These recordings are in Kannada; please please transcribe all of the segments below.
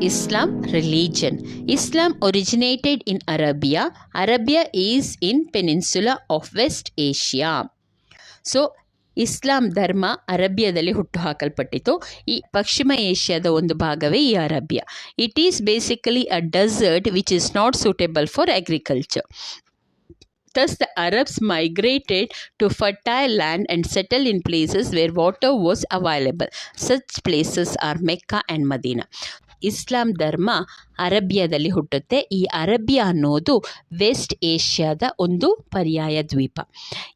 Islam religion. Islam originated in Arabia. Arabia is in peninsula of West Asia. So ಇಸ್ಲಾಂ ಧರ್ಮ ಅರಬ್ಯದಲ್ಲಿ ಹುಟ್ಟುಹಾಕಲ್ಪಟ್ಟಿತು ಈ ಪಶ್ಚಿಮ ಏಷ್ಯಾದ ಒಂದು ಭಾಗವೇ ಈ ಅರಬ್ಯ it is basically a desert which is not suitable for agriculture Thus, the Arabs migrated to fertile land and settled in places where water was available. Such places are Mecca and Medina. Islam ಧರ್ಮ ಅರಬಿಯಾದಲ್ಲಿ ಹುಟ್ಟುತ್ತೆ. ಈ ಅರಬ್ಯ ಅನ್ನೋದು ವೆಸ್ಟ್ ಏಷ್ಯಾದ ಒಂದು ಪರ್ಯಾಯ ದ್ವೀಪ.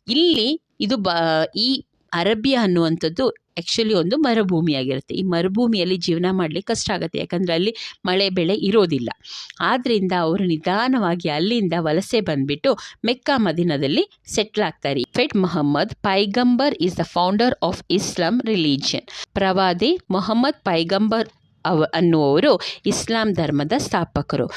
ಇಲ್ಲಿ ಇದು ಬ, ಈ ಅರಬ್ಯ ಅನ್ನುವಂಥದ್ದು ಆ್ಯಕ್ಚುಲಿ ಒಂದು ಮರುಭೂಮಿಯಾಗಿರುತ್ತೆ. ಈ ಮರುಭೂಮಿಯಲ್ಲಿ ಜೀವನ ಮಾಡಲಿಕ್ಕೆ ಕಷ್ಟ ಆಗುತ್ತೆ. ಯಾಕಂದರೆ ಅಲ್ಲಿ ಮಳೆ, ಬೆಳೆ ಇರೋದಿಲ್ಲ. ಆದ್ದರಿಂದ ಅವರು ನಿಧಾನವಾಗಿ ಅಲ್ಲಿಂದ ವಲಸೆ ಬಂದುಬಿಟ್ಟು ಮೆಕ್ಕಾ ಮದಿನದಲ್ಲಿ ಸೆಟ್ಲ್ ಆಗ್ತಾರೆ. ಫೆಟ್ Muhammad Paigambar is the founder of Islam religion ಪ್ರವಾದಿ ಮೊಹಮ್ಮದ್ ಪೈಗಂಬರ್ ಅವ ಅನ್ನುವವರು ಇಸ್ಲಾಂ ಧರ್ಮದ ಸ್ಥಾಪಕರು.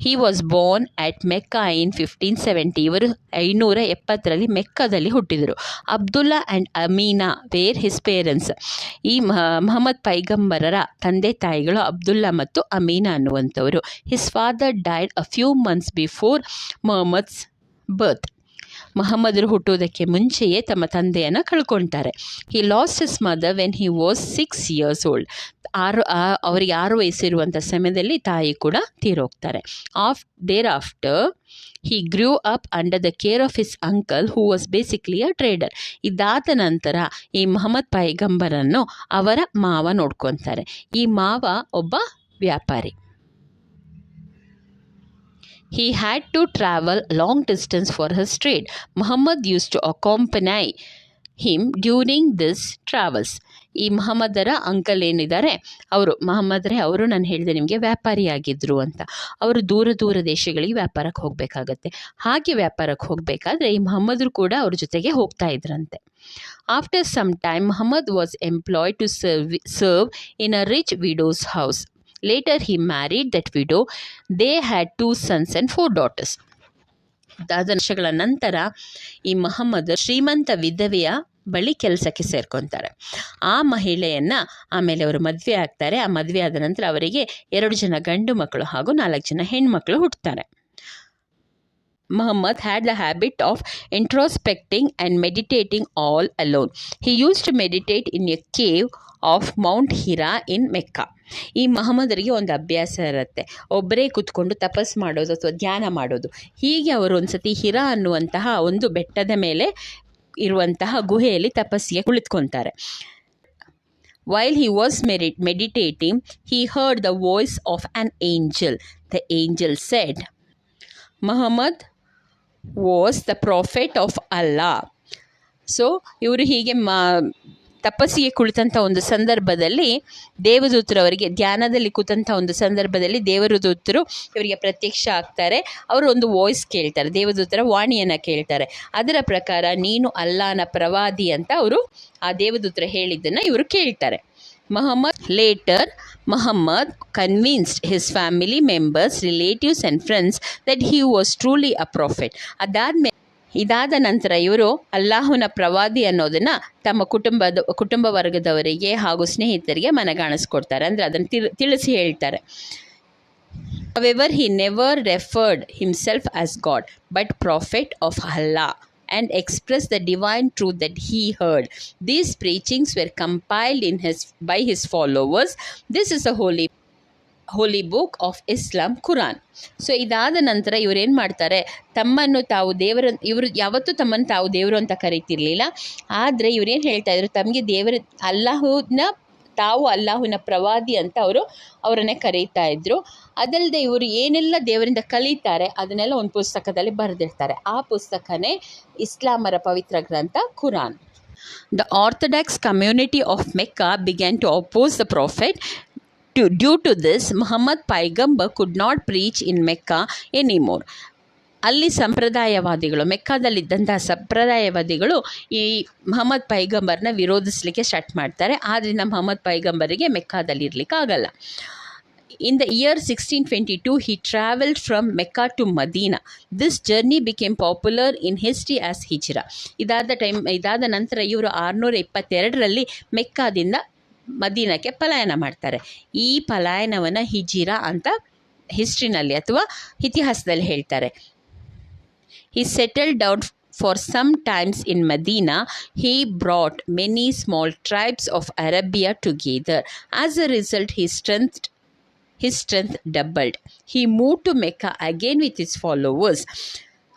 He was born at Mecca in fifteen seventy ಇವರು ಐನೂರ ಎಪ್ಪತ್ತರಲ್ಲಿ ಮೆಕ್ಕದಲ್ಲಿ ಹುಟ್ಟಿದರು. Abdullah and Amina were his parents ಈ ಮಹಮ್ಮದ್ ಪೈಗಂಬರರ ತಂದೆ ತಾಯಿಗಳು ಅಬ್ದುಲ್ಲಾ ಮತ್ತು Amina ಅನ್ನುವಂಥವರು. His father died a few months before Muhammad's birth ಮಹಮ್ಮದರು ಹುಟ್ಟುವುದಕ್ಕೆ ಮುಂಚೆಯೇ ತಮ್ಮ ತಂದೆಯನ್ನು ಕಳ್ಕೊಳ್ತಾರೆ he lost his mother when he was six years old ಆರು ಅವರಿಗೆ ಆರು ವಯಸ್ಸಿರುವಂಥ ಸಮಯದಲ್ಲಿ ತಾಯಿ ಕೂಡ ತೀರೋಗ್ತಾರೆ. Of there after he grew up under the care of his uncle who was basically a trader ಇದಾದ ನಂತರ ಈ ಮೊಹಮ್ಮದ್ ಪೈಗಂಬರನ್ನು ಅವರ ಮಾವ ನೋಡ್ಕೊತಾರೆ. ಈ ಮಾವ ಒಬ್ಬ ವ್ಯಾಪಾರಿ. He had to travel long distance for his trade. Muhammad used to accompany him during this travels. ಈ ಮಹಮ್ಮದರ ಅಂಕಲ್ ಏನಿದ್ದಾರೆ? ಅವರು ಮಹಮ್ಮದ್ರೆ ಅವರು ನಾನು ಹೇಳಿದೆ ನಿಮಗೆ ವ್ಯಾಪಾರಿಯಾಗಿದ್ದರು ಅಂತ. ಅವರು ದೂರ ದೂರ ದೇಶಗಳಿಗೆ ವ್ಯಾಪಾರಕ್ಕೆ ಹೋಗಬೇಕಾಗತ್ತೆ. ಹಾಗೆ ವ್ಯಾಪಾರಕ್ಕೆ ಹೋಗಬೇಕಾದ್ರೆ ಈ ಮಹಮ್ಮದ್ರು ಕೂಡ ಅವ್ರ ಜೊತೆಗೆ ಹೋಗ್ತಾ ಇದ್ರಂತೆ. After some time Muhammad was employed to serve serve in a rich widow's house later he married that widow. They had two sons and four daughters. ಅದಾದ ವರ್ಷಗಳ ನಂತರ ಈ ಮಹಮ್ಮದ್ ಶ್ರೀಮಂತ ವಿಧವೆಯ ಬಳಿ ಕೆಲಸಕ್ಕೆ ಸೇರ್ಕೊತಾರೆ ಆ ಮಹಿಳೆಯನ್ನು ಆಮೇಲೆ ಅವರು ಮದುವೆ ಆಗ್ತಾರೆ ಆ ಮದುವೆ ಆದ ನಂತರ ಅವರಿಗೆ ಎರಡು ಜನ ಗಂಡು ಮಕ್ಕಳು ಹಾಗೂ ನಾಲ್ಕು ಜನ ಹೆಣ್ಮಕ್ಳು ಹುಟ್ಟುತ್ತಾರೆ Muhammad had the habit of introspecting and meditating all alone. He used to meditate in a cave of Mount Hira in Mecca. ಈ ಮಹಮ್ಮದರಿಗೆ ಒಂದು ಅಭ್ಯಾಸ ಇರುತ್ತೆ. ಒಬ್ಬರೇ ಕೂತ್ಕೊಂಡು ತಪಸ್ ಮಾಡೋದು ಅಥವಾ ಧ್ಯಾನ ಮಾಡೋದು. ಹೀಗೆ ಅವರು ಒಂದು ಸತಿ ಹಿರಾ ಅನ್ನುವಂತಹ ಒಂದು ಬೆಟ್ಟದ ಮೇಲೆ ಇರುವಂತಹ ಗುಹೆಯಲ್ಲಿ ತಪಸ್ಸಿಗೆ ಕುಳಿತುಕೊತಾರೆ. While he was merit meditating he heard the voice of an angel the angel said Muhammad was the prophet of Allah so ಇವರು ಹೀಗೆ ಮಾ ತಪಸ್ಸಿಗೆ ಕುಳಿತಂಥ ಒಂದು ಸಂದರ್ಭದಲ್ಲಿ ದೇವದೂತರು ಅವರಿಗೆ ಧ್ಯಾನದಲ್ಲಿ ಕೂತಂಥ ಒಂದು ಸಂದರ್ಭದಲ್ಲಿ ದೇವದೂತರು ಇವರಿಗೆ ಪ್ರತ್ಯಕ್ಷ ಆಗ್ತಾರೆ. ಅವರು ಒಂದು ವಾಯ್ಸ್ ಕೇಳ್ತಾರೆ ದೇವದೂತರ ವಾಣಿಯನ್ನು ಕೇಳ್ತಾರೆ. ಅದರ ಪ್ರಕಾರ ನೀನು ಅಲ್ಲಾನ ಪ್ರವಾದಿ ಅಂತ ಅವರು ಆ ದೇವದೂತರ ಹೇಳಿದ್ದನ್ನು ಇವರು ಕೇಳ್ತಾರೆ. Muhammad later Muhammad convinced his family members, relatives and friends that he was truly a prophet. ಅದಾದ್ಮೇಲೆ ಇದಾದ ನಂತರ ಇವರು ಅಲ್ಲಾಹುನ ಪ್ರವಾದಿ ಅನ್ನೋದನ್ನ ತಮ್ಮ ಕುಟುಂಬದ ಕುಟುಂಬ ವರ್ಗದವರಿಗೆ ಹಾಗೂ ಸ್ನೇಹಿತರಿಗೆ ಮನಗಾಣಿಸ್ಕೊಡ್ತಾರೆ ಅಂದರೆ ಅದನ್ನು ತಿಳ್ ತಿಳಿಸಿ ಹೇಳ್ತಾರೆ However, he never referred himself as god but prophet of Allah and expressed the divine truth that he heard. These preachings were compiled in his by his followers. This is a holy holy book of Islam Quran so ಇದಾದ ನಂತರ ಇವರೇನು ಮಾಡ್ತಾರೆ? ತಮ್ಮನ್ನು ತಾವು ದೇವರ, ಇವರು ಯಾವತ್ತೂ ತಮ್ಮನ್ನು ತಾವು ದೇವರು ಅಂತ ಕರೀತಿರ್ಲಿಲ್ಲ. ಆದರೆ ಇವರೇನು ಹೇಳ್ತಾ ಇದ್ರು? ತಮಗೆ ದೇವರ, ಅಲ್ಲಾಹುನ, ತಾವು ಅಲ್ಲಾಹುನ ಪ್ರವಾದಿ ಅಂತ ಅವರು ಅವರನ್ನೇ ಕರೀತಾ ಇದ್ರು. ಅದಲ್ಲದೆ ಇವರು ಏನೆಲ್ಲ ದೇವರಿಂದ ಕಲಿತಾರೆ, ಅದನ್ನೆಲ್ಲ ಒಂದು ಪುಸ್ತಕದಲ್ಲಿ ಬರೆದಿರ್ತಾರೆ. ಆ ಪುಸ್ತಕನೇ ಇಸ್ಲಾಮರ ಪವಿತ್ರ ಗ್ರಂಥ Quran The Orthodox community of Mecca began to oppose the Prophet. to, due to this, muhammad paigamba could not preach in mecca anymore. ಅಲ್ಲಿ ಸಂಪ್ರದಾಯವಾದಿಗಳು ಮೆಕ್ಕಾದಲ್ಲಿದ್ದಂತಹ ಸಂಪ್ರದಾಯವಾದಿಗಳು ಈ ಮೊಹಮ್ಮದ್ ಪೈಗಂಬರ್ನ ವಿರೋಧಿಸಲಿಕ್ಕೆ ಸ್ಟಾರ್ಟ್ ಮಾಡ್ತಾರೆ. ಆದ್ದರಿಂದ ಮೊಹಮ್ಮದ್ ಪೈಗಂಬರಿಗೆ ಮೆಕ್ಕಾದಲ್ಲಿ ಮೆಕ್ಕಾದಲ್ಲಿರಲಿಕ್ಕಾಗಲ್ಲ in the year sixteen twenty two he travelled from Mecca to Medina this journey became popular in history as Hijra ಇದಾದ ಟೈಮ್ ಇದಾದ ನಂತರ ಇವರು ಆರುನೂರ ಇಪ್ಪತ್ತೆರಡರಲ್ಲಿ ಮೆಕ್ಕಾದಿಂದ ಮದೀನಕ್ಕೆ ಪಲಾಯನ ಮಾಡ್ತಾರೆ ಈ ಪಲಾಯನವನ್ನು ಹಿಜಿರಾ ಅಂತ ಹಿಸ್ಟ್ರಿನಲ್ಲಿ ಅಥವಾ ಇತಿಹಾಸದಲ್ಲಿ ಹೇಳ್ತಾರೆ he settled down for some times in Medina. He brought many small tribes of Arabia together. As a result, his strength his strength doubled. He moved to Mecca again with his followers.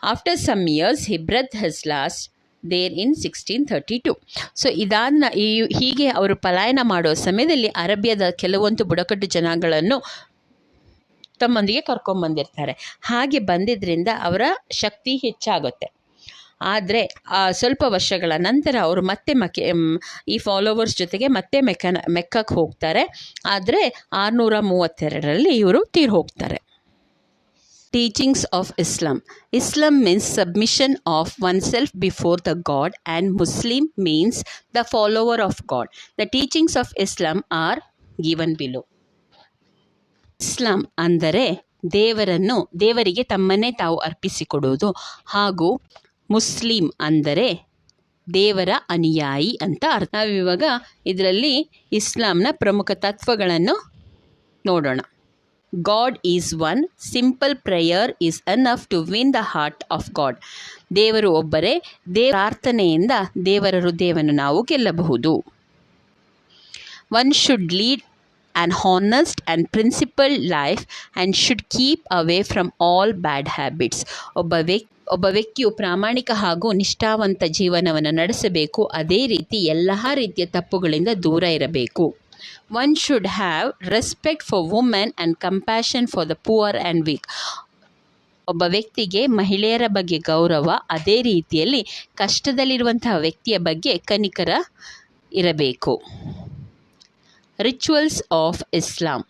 After some years, he breathed his last there in sixteen thirty two so ಇದಾದ ಈ ಹೀಗೆ ಅವರು ಪಲಾಯನ ಮಾಡೋ ಸಮಯದಲ್ಲಿ ಅರಬ್ಯದ ಕೆಲವೊಂದು ಬುಡಕಟ್ಟು ಜನಗಳನ್ನು ತಮ್ಮೊಂದಿಗೆ ಕರ್ಕೊಂಬಂದಿರ್ತಾರೆ ಹಾಗೆ ಬಂದಿದ್ದರಿಂದ ಅವರ ಶಕ್ತಿ ಹೆಚ್ಚಾಗುತ್ತೆ. ಆದರೆ ಸ್ವಲ್ಪ ವರ್ಷಗಳ ನಂತರ ಅವರು ಮತ್ತೆ ಮಕ್ಕೆ ಈ ಫಾಲೋವರ್ಸ್ ಜೊತೆಗೆ ಮತ್ತೆ ಮೆಕ್ಕನ ಮೆಕ್ಕಕ್ಕೆ ಹೋಗ್ತಾರೆ. ಆದರೆ, ಆರುನೂರ ಮೂವತ್ತೆರಡರಲ್ಲಿ ಇವರು ತೀರ್ ಹೋಗ್ತಾರೆ teachings of Islam Islam means submission of one self before the god and Muslim means the follower of god the teachings of Islam are given below Islam ಅಂದರೆ ದೇವರನ್ನು, ದೇವರಿಗೆ ತಮ್ಮನ್ನೇ ತಾವು ಅರ್ಪಿಸಿಕೊಡುವುದು. ಹಾಗೂ ಮುಸ್ಲಿಂ ಅಂದರೆ ದೇವರ ಅನುಯಾಯಿ ಅಂತ ಅರ್ಥ. ನಾವಿವಾಗ ಇದರಲ್ಲಿ ಇಸ್ಲಾಂನ ಪ್ರಮುಖ ತತ್ವಗಳನ್ನು ನೋಡೋಣ. God is one simple prayer is enough to win the heart of god ದೇವರು ಒಬ್ಬರೇ. ದೇವ ಪ್ರಾರ್ಥನೆಯಿಂದ ದೇವರ ಹೃದಯವನ್ನು ನಾವು ಗೆಲ್ಲಬಹುದು. One should lead an honest and principle life and should keep away from all bad habits ಒಬ್ಬ ವ್ಯಕ್ ಒಬ್ಬ ವ್ಯಕ್ತಿಯು ಪ್ರಾಮಾಣಿಕ ಹಾಗೂ ನಿಷ್ಠಾವಂತ ಜೀವನವನ್ನು ನಡೆಸಬೇಕು. ಅದೇ ರೀತಿ ಎಲ್ಲ ರೀತಿಯ ತಪ್ಪುಗಳಿಂದ ದೂರ ಇರಬೇಕು. One should have respect for women and compassion for the poor and weak. ಒಬ್ಬ ವ್ಯಕ್ತಿಗೆ ಮಹಿಳೆಯರ ಬಗ್ಗೆ ಗೌರವ ಅದೇ ರೀತಿಯಲ್ಲಿ ಕಷ್ಟದಲ್ಲಿರುವಂತಹ ವ್ಯಕ್ತಿಯ ಬಗ್ಗೆ ಕನಿಕರ ಇರಬೇಕು. ರಿಚುವಲ್ಸ್ ಆಫ್ ಇಸ್ಲಾಂ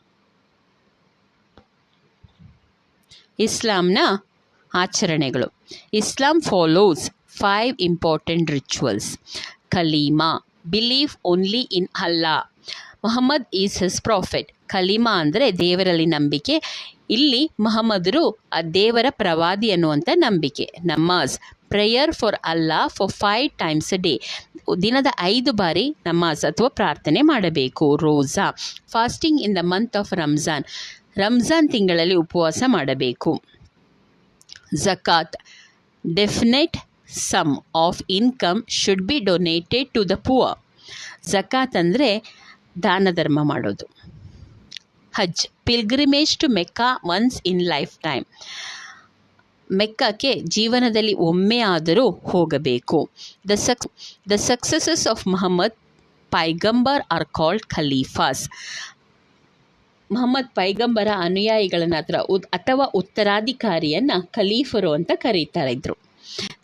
ಇಸ್ಲಾಂನ ಆಚರಣೆಗಳು. Islam follows five important rituals kalima believe only in Allah Muhammad is his prophet ಕಲೀಮಾ ಅಂದರೆ ದೇವರಲ್ಲಿ ನಂಬಿಕೆ. ಇಲ್ಲಿ ಮೊಹಮ್ಮದರು ಆ ದೇವರ ಪ್ರವಾದಿ ಅನ್ನುವಂಥ ನಂಬಿಕೆ. Namaz prayer for Allah for five times a day ದಿನದ ಐದು ಬಾರಿ ನಮಾಜ್ ಅಥವಾ ಪ್ರಾರ್ಥನೆ ಮಾಡಬೇಕು. Roza fasting in the month of Ramzan Ramzan ತಿಂಗಳಲ್ಲಿ ಉಪವಾಸ ಮಾಡಬೇಕು. Zakat definite sum of income should be donated to the poor zakat ಅಂದರೆ ದಾನ ಧರ್ಮ ಮಾಡೋದು. Hajj, pilgrimage to Mecca once in lifetime. ಮೆಕ್ಕಕ್ಕೆ ಜೀವನದಲ್ಲಿ ಒಮ್ಮೆ ಆದರೂ ಹೋಗಬೇಕು. The sucks the successors of Mohammed Paigambar are called ಖಲೀಫಾಸ್. Mohammed ಪೈಗಂಬರ ಅನುಯಾಯಿಗಳನ್ನ ಹತ್ರ ಅಥವಾ ಉತ್ತರಾಧಿಕಾರಿಯನ್ನು ಖಲೀಫರು ಅಂತ ಕರೀತಾ ಇದ್ರು.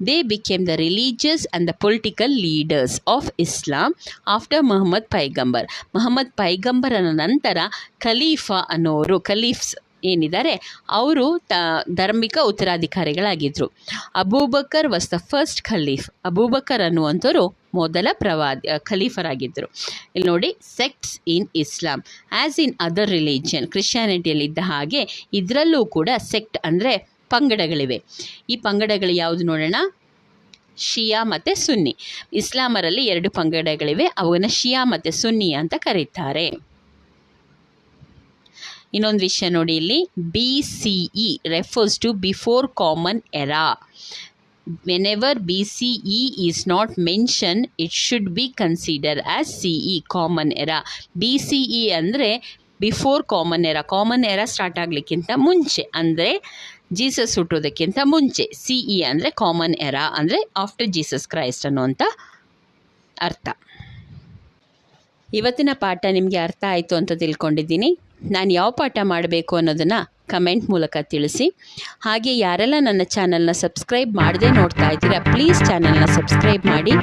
They the the religious and the political leaders of Islam after Paigambar. ಪೈಗಂಬರ್ Paigambar ಪೈಗಂಬರನ ನಂತರ ಖಲೀಫಾ ಅನ್ನೋರು ಖಲೀಫ್ಸ್ ಏನಿದ್ದಾರೆ, ಅವರು ತ, ಧಾರ್ಮಿಕ ಉತ್ತರಾಧಿಕಾರಿಗಳಾಗಿದ್ದರು Abu Bakr was the first khalif Abu Bakr ಅನ್ನುವಂಥವರು ಮೊದಲ ಪ್ರವಾದಿ ಖಲೀಫರಾಗಿದ್ದರು ಇಲ್ಲಿ ನೋಡಿ sects in Islam as in other religion ಕ್ರಿಶ್ಚಿಯಾನಿಟಿಯಲ್ಲಿದ್ದ ಹಾಗೆ, ಇದರಲ್ಲೂ ಕೂಡ ಸೆಕ್ಟ್ ಅಂದರೆ ಪಂಗಡಗಳಿವೆ. ಈ ಪಂಗಡಗಳು ಯಾವುದು ನೋಡೋಣ? ಶಿಯಾ ಮತ್ತು ಸುನ್ನಿ. ಇಸ್ಲಾಮರಲ್ಲಿ ಎರಡು ಪಂಗಡಗಳಿವೆ. ಅವುಗಳನ್ನು ಶಿಯಾ ಮತ್ತು ಸುನ್ನಿ ಅಂತ ಕರೀತಾರೆ. ಇನ್ನೊಂದು ವಿಷಯ ನೋಡಿ ಇಲ್ಲಿ. B C E refers to before common era whenever B C E is not mention it should be consider as C E common era B C E ಅಂದರೆ before common era common era start ಆಗಲಿಕ್ಕಿಂತ ಮುಂಚೆ. ಅಂದರೆ ಜೀಸಸ್ ಹುಟ್ಟೋದಕ್ಕಿಂತ ಮುಂಚೆ ಸಿ ಇ ಅಂದರೆ ಕಾಮನ್ ಎರಾ ಅಂದರೆ ಆಫ್ಟರ್ ಜೀಸಸ್ ಕ್ರೈಸ್ಟ್ ಅನ್ನುವಂಥ ಅರ್ಥ. ಇವತ್ತಿನ ಪಾಠ ನಿಮಗೆ ಅರ್ಥ ಆಯಿತು ಅಂತ ತಿಳ್ಕೊಂಡಿದ್ದೀನಿ. ನಾನು ಯಾವ ಪಾಠ ಮಾಡಬೇಕು ಅನ್ನೋದನ್ನು ಕಮೆಂಟ್ ಮೂಲಕ ತಿಳಿಸಿ. ಹಾಗೆ ಯಾರೆಲ್ಲ ನನ್ನ ಚಾನಲ್ನ ಸಬ್ಸ್ಕ್ರೈಬ್ ಮಾಡದೆ ನೋಡ್ತಾ ಇದ್ದೀರಾ ಪ್ಲೀಸ್ ಚಾನಲ್ನ ಸಬ್ಸ್ಕ್ರೈಬ್ ಮಾಡಿ.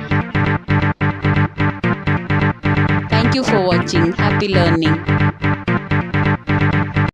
Thank you for watching happy learning